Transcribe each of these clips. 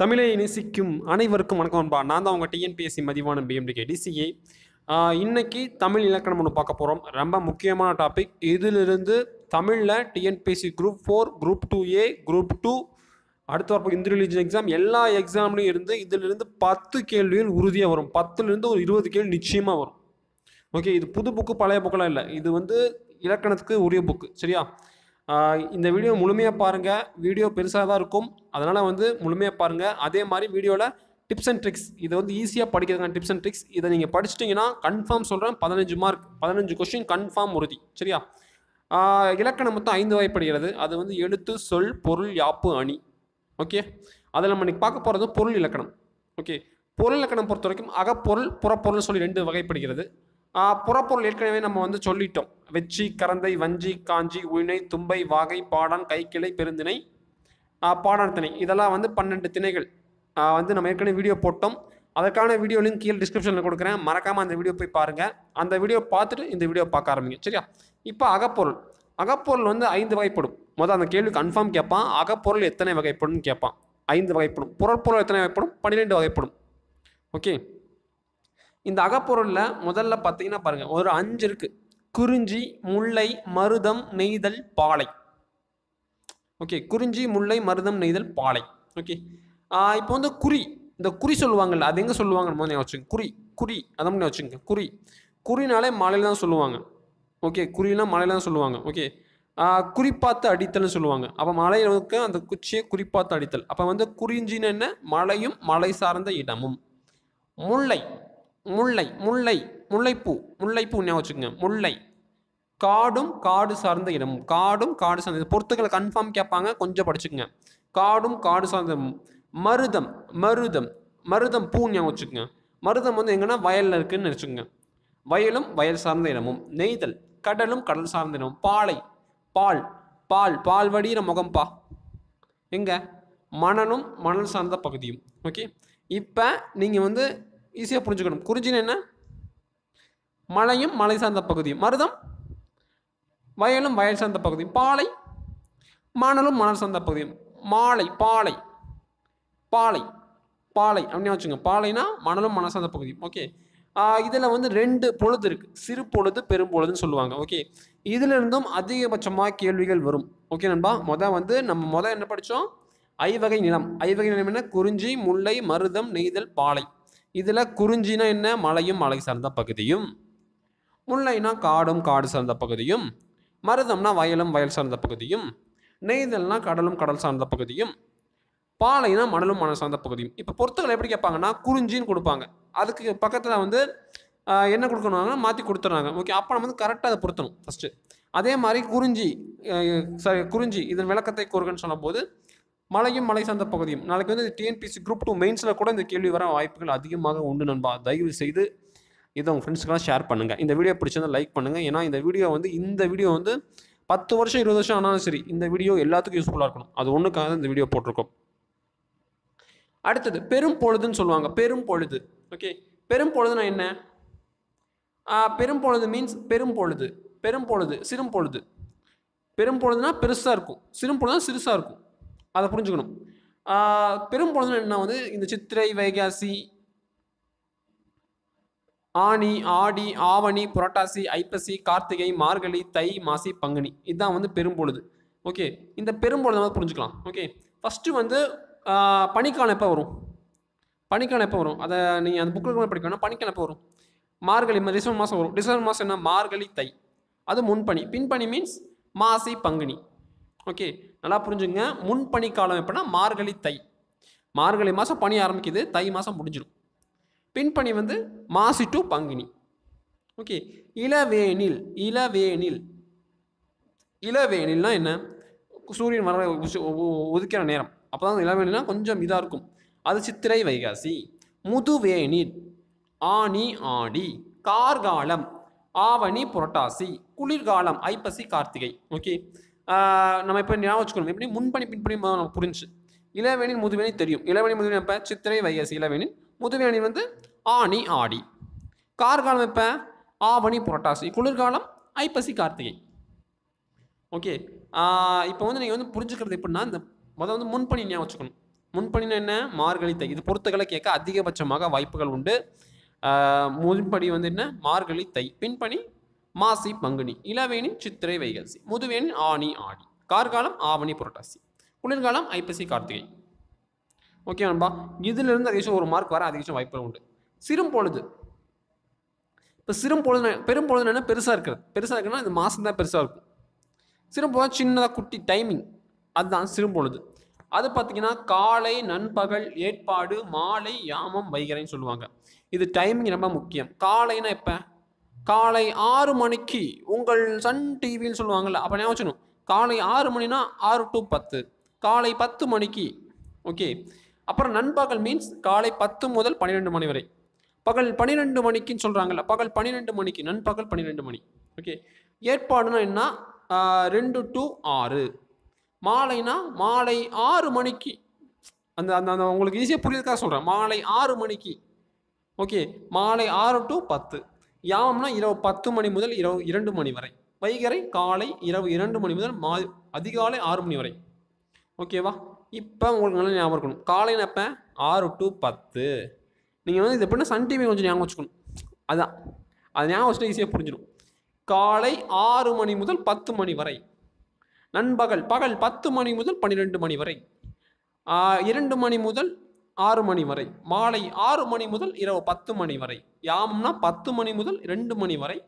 தமிழை நேசிக்கும் அனைவருக்கும் வணக்கம் அன்பா. நான் தான் உங்கள் டிஎன்பிஎஸ்சி மதிவான பிஎம்டிகே டிசிஏ இன்னைக்கு தமிழ் இலக்கணம் ஒன்று பார்க்க போகிறோம் ரொம்ப முக்கியமான டாபிக் இதிலிருந்து தமிழில் T N P S C group four group two A group two அடுத்த வரப்போ இந்து ரிலீஜன் எக்ஸாம் எல்லா எக்ஸாம்லையும் இருந்து இதிலிருந்து பத்து கேள்விகள் உறுதியாக வரும். பத்துலேருந்து ஒரு இருபது கேள்வி நிச்சயமாக வரும். ஓகே இது புது புக்கு பழைய புக்கெலாம் இல்லை. இது வந்து இலக்கணத்துக்கு உரிய புக்கு சரியா? இந்த வீடியோ முழுமையாக பாருங்கள் வீடியோ பெருசாக தான் இருக்கும். அதனால் வந்து முழுமையாக பாருங்கள் அதே மாதிரி வீடியோவில் டிப்ஸ் அண்ட் ட்ரிக்ஸ் இதை வந்து ஈஸியாக படிக்கிறதுக்கான டிப்ஸ் அண்ட் ட்ரிக்ஸ் இதை நீங்கள் படிச்சிட்டிங்கன்னா கன்ஃபார்ம் சொல்கிறேன் பதினஞ்சு மார்க் பதினஞ்சு கொஸ்டின் கன்ஃபார்ம் உறுதி. சரியா? இலக்கணம் மொத்தம் ஐந்து வகைப்படுகிறது. அது வந்து எழுத்து சொல் பொருள் யாப்பு அணி. ஓகே? அதில் நம்ம இன்றைக்கி பார்க்க போகிறது பொருள் இலக்கணம். ஓகே? பொருள் இலக்கணம் பொறுத்த வரைக்கும் அகப்பொருள் புறப்பொருள் சொல்லி ரெண்டு வகைப்படுகிறது. புறப்பொருள் ஏற்கனவே நம்ம வந்து சொல்லிட்டோம். வெச்சி கரந்தை வஞ்சி காஞ்சி உயினை தும்பை வாகை பாடான் கைக்கிளை பெருந்திணை பாடான் திணை. இதெல்லாம் வந்து பன்னெண்டு திணைகள். வந்து நம்ம ஏற்கனவே வீடியோ போட்டோம். அதற்கான வீடியோ லிங்க் கீழே டிஸ்கிரிப்ஷனில் கொடுக்குறேன். மறக்காமல் அந்த வீடியோ போய் பாருங்கள் அந்த வீடியோ பார்த்துட்டு இந்த வீடியோ பார்க்க ஆரம்பிங்க. சரியா? இப்போ அகப்பொருள். அகப்பொருள் வந்து ஐந்து வகைப்படும். முதல் அந்த கேள்வி கன்ஃபார்ம் கேட்பான். அகப்பொருள் எத்தனை வகைப்படும்னு கேட்பான். ஐந்து வகைப்படும். புறப்பொருள் எத்தனை வகைப்படும்? பன்னிரெண்டு வகைப்படும். ஓகே இந்த அகப்பொருளில் முதல்ல பார்த்தீங்கன்னா பாருங்கள் ஒரு அஞ்சு இருக்குது குறிஞ்சி முல்லை மருதம் நெய்தல் பாலை. ஓகே குறிஞ்சி முல்லை மருதம் நெய்தல் பாலை. ஓகே இப்போ வந்து குறி இந்த குறி சொல்லுவாங்கல்ல அது எங்கே சொல்லுவாங்க வச்சுங்க. குறி குறி அதை மட்டும் வச்சுங்க. குறி. குறினாலே மலையில தான் சொல்லுவாங்க. ஓகே குறினா மலையில தான் சொல்லுவாங்க. ஓகே குறிப்பாத்து அடித்தல்னு சொல்லுவாங்க. அப்போ மலையிலுக்கு அந்த குச்சியை குறிப்பாத்து அடித்தல். அப்போ வந்து குறிஞ்சின்னு என்ன? மலையும் மலை சார்ந்த இடமும். முல்லை முல்லை முல்லை முல்லைப்பூ முல்லைப்பூ ஞாபகம் வச்சுக்கோங்க. முல்லை. காடும் காடு சார்ந்த இடமும். காடும் காடு சார்ந்த பொறுத்துக்களை கன்ஃபார்ம் கேட்பாங்க கொஞ்சம் படிச்சுக்கோங்க. காடும் காடு சார்ந்த இடமும். மருதம் மருதம் மருதம் பூ ஞாபகம் வச்சுக்கோங்க. மருதம் வந்து எங்கன்னா வயலில் இருக்குன்னு நினச்சிக்கோங்க வயலும் வயல் சார்ந்த இடமும். நெய்தல் கடலும் கடல் சார்ந்த இடமும். பாலை பால் பால் பால் வடிகிற முகம்பா. எங்க? மணலும் மணல் சார்ந்த பகுதியும். ஓகே? இப்போ நீங்கள் வந்து ஈஸியாக புரிஞ்சுக்கணும். குறிஞ்சின்னு என்ன? மலையும் மலை சார்ந்த பகுதியும் மருதம் வயலும் வயல் சார்ந்த பகுதியும் பாலை மணலும் மணல் சார்ந்த பகுதியும் மாலை பாலை. பாலை பாலை. அப்படின்னு வச்சுங்க. பாலைனா மணலும் மணல் சார்ந்த பகுதியும் ஓகே இதில் வந்து ரெண்டு பொழுது இருக்குது சிறு பொழுது பெரும் பொழுதுன்னு சொல்லுவாங்க. ஓகே இதிலிருந்தும் அதிகபட்சமாக கேள்விகள் வரும். ஓகே நண்பா. மொதல் வந்து நம்ம மொதல் என்ன படித்தோம் ஐவகை நிலம். ஐவகை நிலம் என்ன? குறிஞ்சி முல்லை மருதம் நெய்தல் பாலை. இதில் குறிஞ்சினா என்ன? மலையும் மலை சார்ந்த பகுதியும் முல்லைனா காடும் காடு சார்ந்த பகுதியும் மருதம்னா வயலும் வயல் சார்ந்த பகுதியும் நெய்தல்னா கடலும் கடல் சார்ந்த பகுதியும் பாலைனா மணலும் மணல் சார்ந்த பகுதியும். இப்போ பொறுத்துக்கள் எப்படி கேட்பாங்கன்னா குறிஞ்சின்னு கொடுப்பாங்க. அதுக்கு பக்கத்தில் வந்து என்ன கொடுக்கணும்னா மாற்றி கொடுத்துட்றாங்க. ஓகே அப்போ நம்ம வந்து கரெக்டாக அதை பொருத்தணும் ஃபஸ்ட்டு அதே மாதிரி குறிஞ்சி சாரி குறிஞ்சி இதன் விளக்கத்தை கூறுகன்னு சொல்லும்போது மலையும் மலை சார்ந்த பகுதியும். நாளைக்கு வந்து டிஎன்பிசி குரூப் டூ மெயின்ஸில் கூட இந்த கேள்வி வர வாய்ப்புகள் அதிகமாக உண்டு நண்பா. தயவு செய்து இதை உங்கள் ஃப்ரெண்ட்ஸ்க்கெல்லாம் ஷேர் பண்ணுங்கள் இந்த வீடியோ பிடிச்சிருந்தால் லைக் பண்ணுங்கள் ஏன்னா இந்த வீடியோ வந்து இந்த வீடியோ வந்து பத்து வருஷம் இருபது வருஷம் ஆனாலும் சரி இந்த வீடியோ எல்லாத்துக்கும் யூஸ்ஃபுல்லாக இருக்கணும். அது ஒன்றுக்காக தான் இந்த வீடியோ போட்டிருக்கோம். அடுத்தது பெரும் பொழுதுன்னு சொல்லுவாங்க. பெரும் பொழுது. ஓகே பெரும் பொழுதுனா என்ன? பெரும் பொழுது மீன்ஸ் பெரும் பொழுது. பெரும் பொழுது சிறும் பொழுது. பெரும் பொழுதுனா பெருசாக இருக்கும். சிறும் பொழுதுனா சிறுசாக இருக்கும். அதை புரிஞ்சுக்கணும். ஆஹ், பெரும் பொழுதுனா என்ன வந்து இந்த சித்திரை வைகாசி ஆனி ஆடி ஆவணி புரட்டாசி ஐப்பசி கார்த்திகை மார்கழி தை மாசி பங்குனி. இதுதான் வந்து பெரும்பொழுது ஓகே? இந்த பெரும்பொழுது வந்து புரிஞ்சுக்கலாம். ஓகே? ஃபஸ்ட்டு வந்து பனிக்காலம் எப்போ வரும்? பனிக்காலம் எப்போ வரும்? அதை நீங்கள் அந்த புக்கில் படிக்கணும் பனிக்காலம் எப்போ வரும்? மார்கழி டிசம்பர் மாதம் வரும். டிசம்பர் மாதம் என்ன? மார்கழி தை. அது முன்பனி பின்பனி மீன்ஸ் மாசி பங்குனி. ஓகே நல்லா புரிஞ்சுங்க முன்பனி காலம் எப்படின்னா மார்கழி தை. மார்கழி மாதம் பனி ஆரம்பிக்குது தை மாதம் முடிஞ்சிடும் பின்பனி வந்து மாசி டு பங்குனி. ஓகே இளவேனில் இளவேனில். இளவேனில்னா என்ன? சூரியன் வர உதிக்கிற நேரம். அப்போ தான் இளவேனில்னா கொஞ்சம் இதாக இருக்கும். அது சித்திரை வைகாசி. முதுவேனில் ஆனி ஆடி. கார்காலம் ஆவணி புரட்டாசி. குளிர்காலம் ஐப்பசி கார்த்திகை. ஓகே நம்ம இப்போ ஞாபகம் வச்சுக்கணும். எப்படி? முன்பணி பின்பணி நம்ம புரிஞ்சு இளவேனில் முதுவேனி தெரியும். இளவேணி முதுவேணி இப்போ சித்திரை வைகாசி இளவேனில் முதுவேணி வந்து ஆனி ஆடி. கார்காலம் இப்போ ஆவணி புரட்டாசி. குளிர்காலம் ஐப்பசி கார்த்திகை. ஓகே. இப்போ வந்து நீங்கள் வந்து புரிஞ்சுக்கிறது எப்படின்னா இந்த முதல் வந்து முன்பணி ஞாபகம் வச்சுக்கணும். முன்பணினா என்ன? மார்கழி தை இது பொறுத்துக்களை கேட்க அதிகபட்சமாக வாய்ப்புகள் உண்டு. முன்படி வந்து என்ன? மார்கழி தை பின்பணி மாசி பங்குனி இளவேணி சித்திரை வைகாசி முதுவேணி ஆனி ஆடி கார்காலம் ஆவணி புரட்டாசி குளிர்காலம் ஐப்பசி கார்த்திகை. ஓகே நண்பா இதிலிருந்து அதிகபட்சம் ஒரு மார்க் வர அதிகபட்சம் வாய்ப்புகள் உண்டு. சிறும் பொழுது. இப்போ சிறும் பொழுது பெரும் பொழுது என்ன? பெருசாக இருக்கிறது. பெருசாக இருக்குன்னா இந்த மாதம் தான் பெருசாக இருக்கும். சிறும் பொழுது சின்னதாக குட்டி டைமிங் அதுதான் சிறும் பொழுது. அது பார்த்தீங்கன்னா காலை நண்பகல் ஏற்பாடு மாலை யாமம் வைகரைன்னு சொல்லுவாங்க. இது டைமிங் ரொம்ப முக்கியம். காலைன்னா எப்போ? காலை ஆறு மணிக்கு உங்கள் சன் டிவின்னு சொல்லுவாங்கள்ல அப்போ ஞாபகம் வச்சுக்கணும். காலை ஆறு மணினா ஆறு டு பத்து. காலை பத்து மணிக்கு ஓகே அப்புறம் நண்பகல் மீன்ஸ் காலை பத்து முதல் பன்னிரெண்டு மணி வரை. பகல் பன்னிரெண்டு மணிக்குன்னு சொல்கிறாங்கல்ல பகல் பன்னிரெண்டு மணிக்கு நண்பகல் பன்னிரெண்டு மணி ஓகே ஏற்பாடுனா என்ன? ரெண்டு டு ஆறு. மாலைனா மாலை ஆறு மணிக்கு. அந்த அந்த அந்த உங்களுக்கு ஈஸியாக புரியுதுக்காக சொல்கிறேன் மாலை ஆறு மணிக்கு ஓகே மாலை ஆறு டு பத்து. யாமம்னா இரவு பத்து மணி முதல் இரவு இரண்டு மணி வரை. வைகரை காலை இரவு இரண்டு மணி முதல் மா அதிகாலை ஆறு மணி வரை. ஓகேவா இப்போ உங்களுக்கு நல்லா ஞாபகம் இருக்கணும். காலையில் எப்போ? ஆறு டு பத்து. நீங்கள் வந்து இது எப்படின்னா சன் டிவி கொஞ்சம் ஞாபகம் வச்சுக்கணும். அதான். அது ஞாபகம் வச்சுட்டு ஈஸியாக புரிஞ்சிடும். காலை ஆறு மணி முதல் பத்து மணி வரை. நண்பகல் பகல் பத்து மணி முதல் பன்னிரெண்டு மணி வரை. இரண்டு மணி முதல் ஆறு மணி வரை. மாலை ஆறு மணி முதல் இரவு பத்து மணி வரை. யாமம்னா பத்து மணி முதல் ரெண்டு மணி வரை.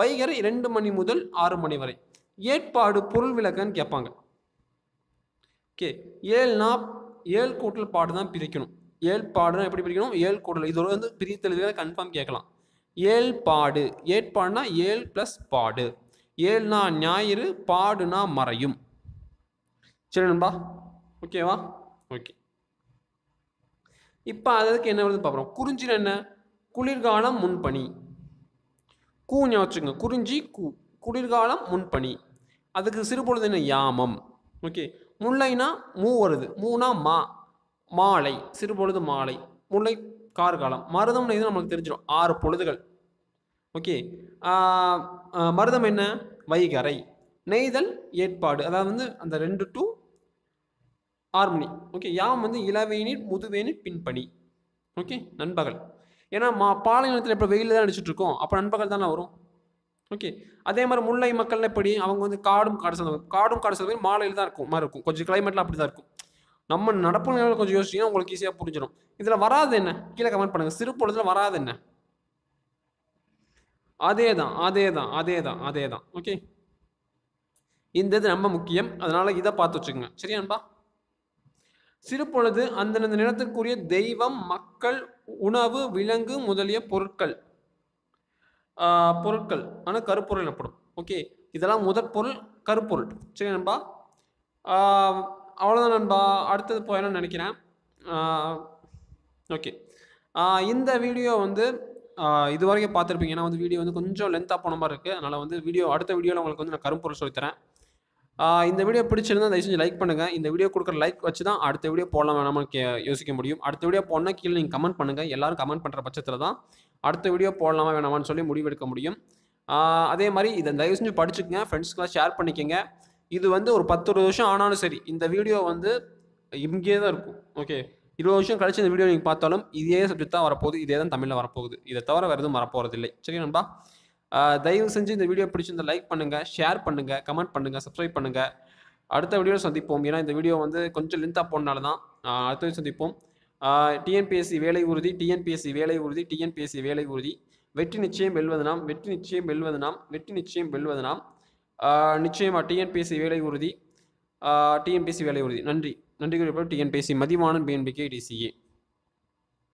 வைகரை ரெண்டு மணி முதல் ஆறு மணி வரை. ஏற்பாடு பொருள் விளக்கன்னு கேட்பாங்க. ஓகே ஏழ்னா ஏழு கூட்டல் பாடு தான் பிரிக்கணும். ஏழு பாடுனா எப்படி பிரிக்கணும்? ஏழு கூட்டல். இது வந்து பிரித்தெழுதுக கன்ஃபார்ம் கேட்கலாம். ஏழ் பாடு. ஏற்பாடுனா ஏழு ப்ளஸ் பாடு. ஏழ்னா ஞாயிறு பாடுனா மறையும். சரி நண்பா. ஓகேவா? ஓகே. இப்போ அதுக்கு என்ன வருது பார்க்குறோம் குறிஞ்சினா என்ன? குளிர்காலம் முன்பனி கூ ஞாபகம் வச்சுங்க குறிஞ்சி கூ குளிர்காலம் முன்பனி அதுக்கு சிறுபொழுது என்ன? யாமம். ஓகே. முல்லைனா மூ வருது. மூனா மா. மாலை. சிறுபொழுது மாலை. முல்லை கார்காலம். மருதம்னு இது நம்மளுக்கு தெரிஞ்சிடும் ஆறு பொழுதுகள். ஓகே. மருதம் என்ன? வைகரை நெய்தல் ஏற்பாடு. அதாவது வந்து அந்த ரெண்டு டு ஆறு ஓகே யாம் வந்து இளவேநீர் முதுவேனில் பின்பணி ஓகே நண்பகல். ஏன்னா மா பாலைநிலத்தில் இப்போ வெயிலில் தான் அடிச்சுட்டு இருக்கோம். அப்போ நண்பகல் தானே வரும்? ஓகே அதே மாதிரி முல்லை மக்கள் எப்படி? அவங்க வந்து காடும் காடு சேர்ந்தவங்க. காடும் காடு சார்ந்த மாலையில் தான் இருக்கும் மாதிரி இருக்கும். கொஞ்சம் கிளைமேட்டில் அப்படி தான் இருக்கும். நம்ம நடப்பு நிலையில் கொஞ்சம் யோசிச்சிங்கன்னா உங்களுக்கு ஈஸியாக புரிஞ்சிடும் இதில் வராது என்ன? கீழே கமெண்ட் பண்ணுங்கள் சிறு பொழுதுல வராது என்ன? அதே தான் அதே தான் அதே தான் அதே தான் ஓகே இந்த இது ரொம்ப முக்கியம். அதனால் இதை பார்த்து வச்சுக்கோங்க. சரியா சிறு சிறுபொழுது அந்தந்த நிலத்திற்குரிய தெய்வம் மக்கள் உணவு விலங்கு முதலிய பொருட்கள். பொருட்கள். ஆனால் கருப்பொருள் எனப்படும். ஓகே. இதெல்லாம் முதற் பொருள் கருப்பொருள். சரி நண்பா? அவ்வளோதான் நண்பா. அடுத்தது போயிடலாம்னு நினைக்கிறேன். ஓகே. இந்த வீடியோ வந்து ஆஹ், இது வரைக்கும் பார்த்துருப்பீங்க. ஏன்னா வந்து வீடியோ வந்து கொஞ்சம் லென்த்தாக போன மாதிரி இருக்குது அதனால் வந்து வீடியோ அடுத்த வீடியோவில் உங்களுக்கு வந்து நான் கரும்பொருள் சொல்லித்தரேன். இந்த வீடியோ பிடிச்சிருந்தா தயவு செஞ்சு லைக் பண்ணுங்கள் இந்த வீடியோ கொடுக்குற லைக் வச்சு தான் அடுத்த வீடியோ போடலாம் வேணாமா யோசிக்க முடியும். அடுத்த வீடியோ போடனா கீழே நீங்கள் கமெண்ட் பண்ணுங்கள் எல்லாரும் கமெண்ட் பண்ணுற பட்சத்தில் தான் அடுத்த வீடியோ போடலாமா வேணாமான்னு சொல்லி முடிவெடுக்க முடியும். அதே மாதிரி இதை தயவு செஞ்சு படிச்சுக்கங்க ஃப்ரெண்ட்ஸ்க்கெலாம் ஷேர் பண்ணிக்கோங்க. இது வந்து ஒரு பத்து இருபது வருஷம் ஆனாலும் சரி இந்த வீடியோ வந்து இங்கே தான் இருக்கும். ஓகே இருபது வருஷம் கழிச்சு இந்த வீடியோ நீங்கள் பார்த்தாலும் இதே சப்ஜெக்ட் தான் வரப்போகுது. இதே தான் தமிழில் வரப்போகுது. இதை தவிர வேறு எதுவும் வரப்போகிறது இல்லை சரி நண்பா? தயவு செஞ்சு இந்த வீடியோ பிடிச்சிருந்த லைக் பண்ணுங்கள் ஷேர் பண்ணுங்கள் கமெண்ட் பண்ணுங்கள் சப்ஸ்கிரைப் பண்ணுங்கள் அடுத்த வீடியோவில் சந்திப்போம். ஏன்னா இந்த வீடியோ வந்து கொஞ்சம் லென்த்தாக போனால தான் அடுத்த வீடியோ சந்திப்போம். டிஎன்பிஎஸ்சி வேலை உறுதி டிஎன்பிஎஸ்சி வேலை உறுதி டிஎன்பிஎஸ்சி வேலை உறுதி. வெற்றி நிச்சயம் வெல்வது நாம் வெற்றி நிச்சயம் வெல்வது நாம் வெற்றி நிச்சயம் வெல்வது நாம். நிச்சயமாக டிஎன்பிஎஸ்சி வேலை உறுதி டிஎன்பிஎஸ்சி வேலை உறுதி. நன்றி. நன்றி குறிப்பிட்ட டிஎன்பிஎஸ்சி மதிவானன் பிஎன்பிகே டிசிஏ